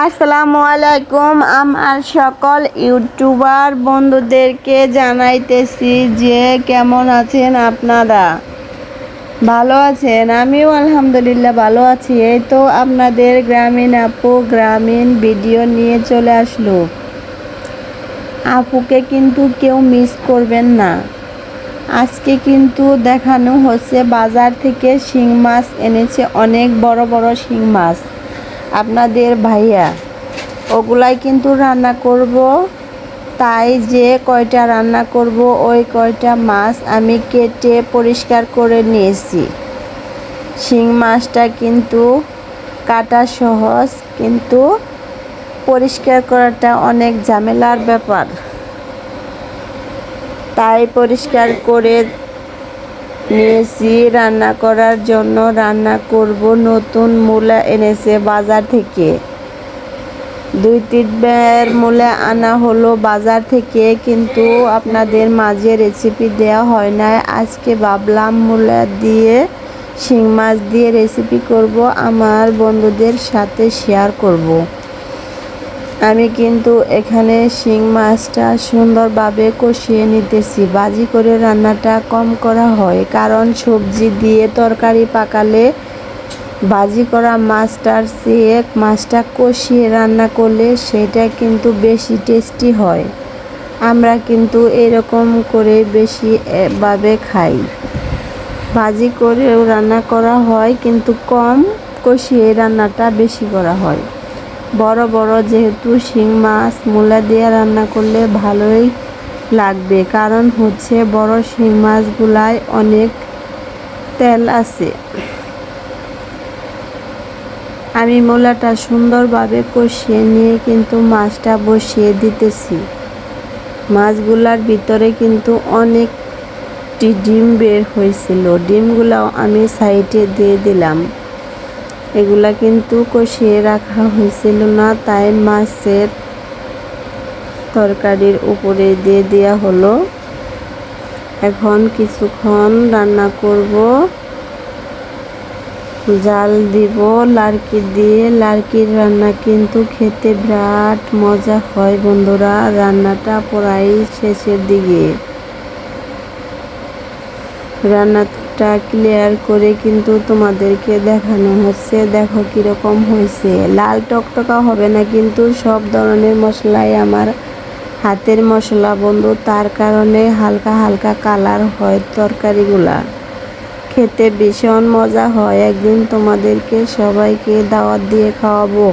আসসালামু আলাইকুম। আমার সকল ইউটিউবার বন্ধুদেরকে জানাইতেছি যে কেমন আছেন আপনারা? ভালো আছেন? আমিও আলহামদুলিল্লাহ ভালো আছি। এই তো আপনাদের গ্রামীণ আপু গ্রামীণ ভিডিও নিয়ে চলে আসলো। আপুকে কিন্তু কেউ মিস করবেন না। আজকে কিন্তু দেখানো হচ্ছে বাজার থেকে শিং মাছ এনেছে অনেক বড় বড় শিং মাছ। আপনাদের ভাইয়া, ওগুলাই কিন্তু রান্না করব। তাই যে কয়টা রান্না করব, ওই কয়টা মাছ আমি কেটে পরিষ্কার করে নিয়েছি। শিং মাছটা কিন্তু কাটা সহজ, কিন্তু পরিষ্কার করাটা অনেক ঝামেলার ব্যাপার। তাই পরিষ্কার করে নিয়েছি রান্না করার জন্য রান্না করব নতুন মূলা এনেছে বাজার থেকে। দুই তিন বের মূলা আনা হলো বাজার থেকে, কিন্তু আপনাদের মাঝে রেসিপি দেওয়া হয় না আজকে ভাবলাম মূলা দিয়ে, শিং মাছ দিয়ে রেসিপি করব। আমার বন্ধুদের সাথে শেয়ার করব। আমি কিন্তু এখানে শিং মাছটা সুন্দরভাবে কষিয়ে নিতেছি। বাজি করে রান্নাটা কম করা হয়, কারণ সবজি দিয়ে তরকারি পাকালে বাজি করা মাছটার চেয়ে মাছটা কষিয়ে রান্না করলে সেটা কিন্তু বেশি টেস্টি হয়। আমরা কিন্তু এরকম করে বেশি ভাবে খাই। ভাজি করেও রান্না করা হয়, কিন্তু কম কষিয়ে রান্নাটা বেশি করা হয়। বড় বড় যেহেতু শিং মাছ মূলা দিয়ে রান্না করলে ভালোই লাগবে। কারণ হচ্ছে বড় শিং মাছগুলায় অনেক তেল আছে। আমি মূলাটা সুন্দরভাবে কষিয়ে নিয়ে কিন্তু মাছটা বসিয়ে দিতেছি। মাছগুলার ভিতরে কিন্তু অনেকটি ডিম বের হয়েছিল। ডিমগুলাও আমি সাইডে দিয়ে দিলাম। এগুলা কিন্তু কষিয়ে রাখা হয়েছিল না, তাই মাছের তরকারির উপরে দিয়ে দেওয়া হলো। এখন কিছুক্ষণ রান্না করব। জাল দিব, লাড়কি দিয়ে। লাড়কির রান্না কিন্তু খেতে বিরাট মজা হয় বন্ধুরা, রান্নাটা প্রায় শেষের দিকে। রান্নাটা ক্লিয়ার করে কিন্তু তোমাদেরকে দেখানো হচ্ছে। দেখো কীরকম হয়েছে। লাল টকটকা হবে না কিন্তু সব ধরনের মশলাই আমার হাতের মশলা বন্ধু, তার কারণে হালকা হালকা কালার হয় তরকারিগুলা। খেতে ভীষণ মজা হয়। একদিন তোমাদেরকে সবাইকে দাওয়াত দিয়ে খাওয়াবো।